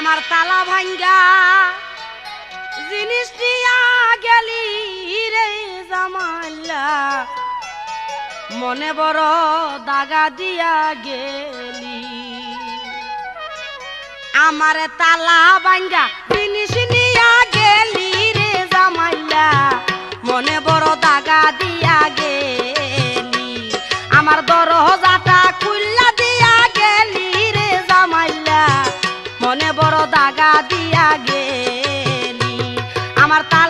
আমার তালা ভাঙ্গা। জিনিস দিয়া গেলি রে জামাল্লা মনে বড় দাগা দিয়া গেলি। আমার তালা ভাঙ্গা, জিনিস নিয়া গেলি রে জামাল্লা মনে Marta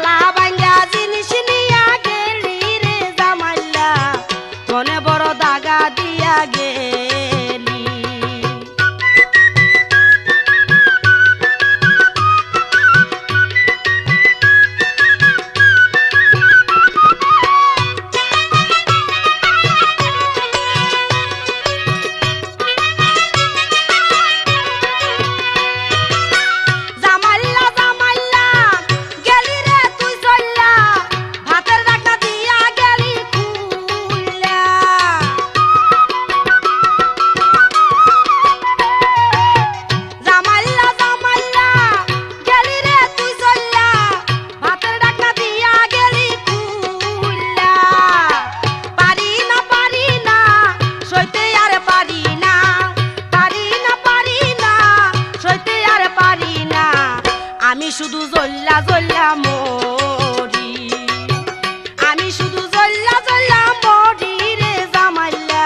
শুধু জল্লা জল্লা মরি। আমি শুধু জল্লা জল্লা মরি রে জামাইল্লা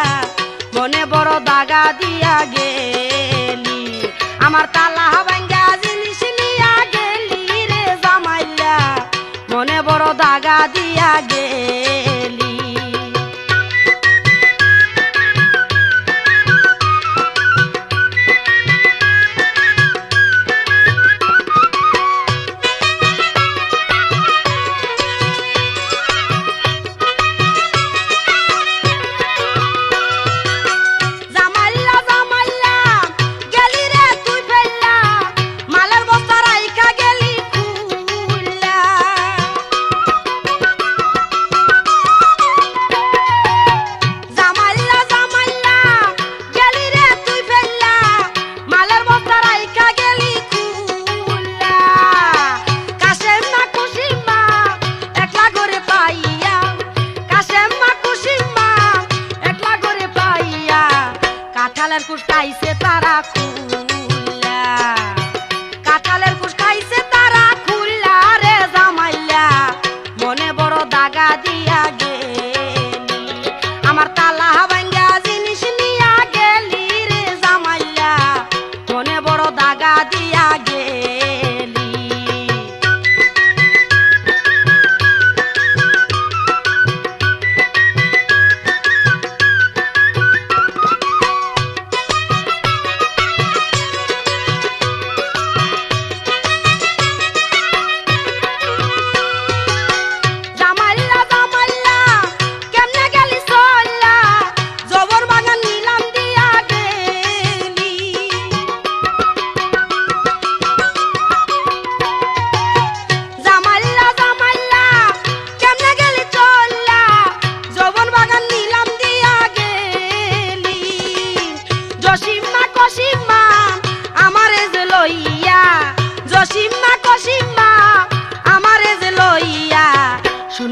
মনে বড় দাগা দিয়া গেলি। আমার তালা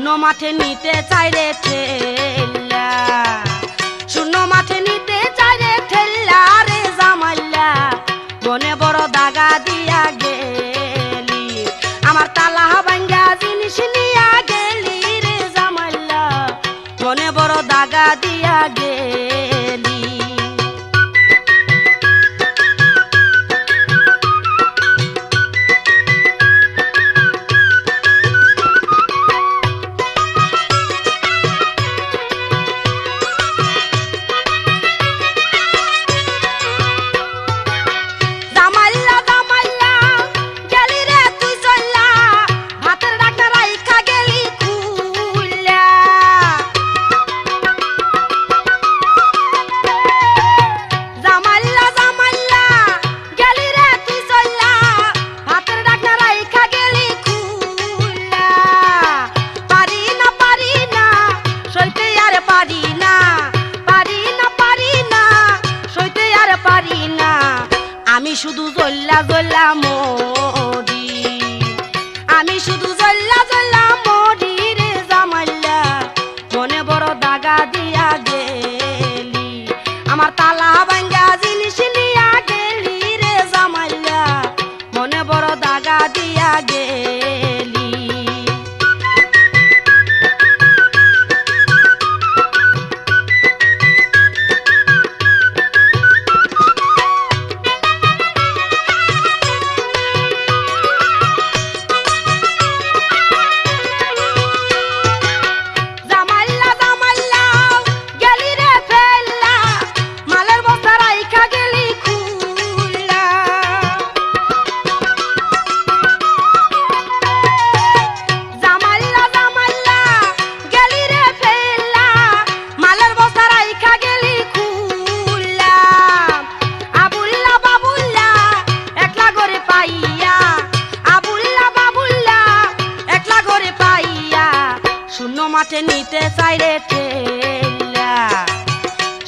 শূন্য মাঠে নিতে চাই রে ঠেল্লা শূন্য মাঠে নিতে চাই রে ঠেল্লা রে জামাইল্লা মনে বড় দাগা দিয়া গেলি, আমার তালা ভাঙ্গা জিনিস নিয়া গেলি রে জামাইল্লা মনে বড় দাগা দিয়া গেলি। জল্লা মরি আমি শুধু মাঠে নিতে চাই রে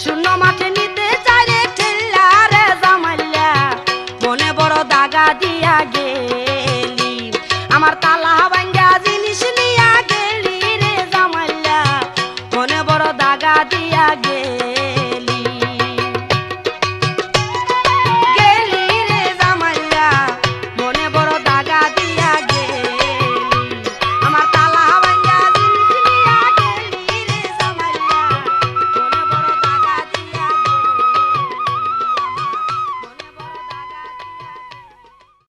শূন্য মাঠে নিতে চাই রে ঠেলা রে জামাইলা মনে বড় দাগা দিয়া গেলি। আমার তাল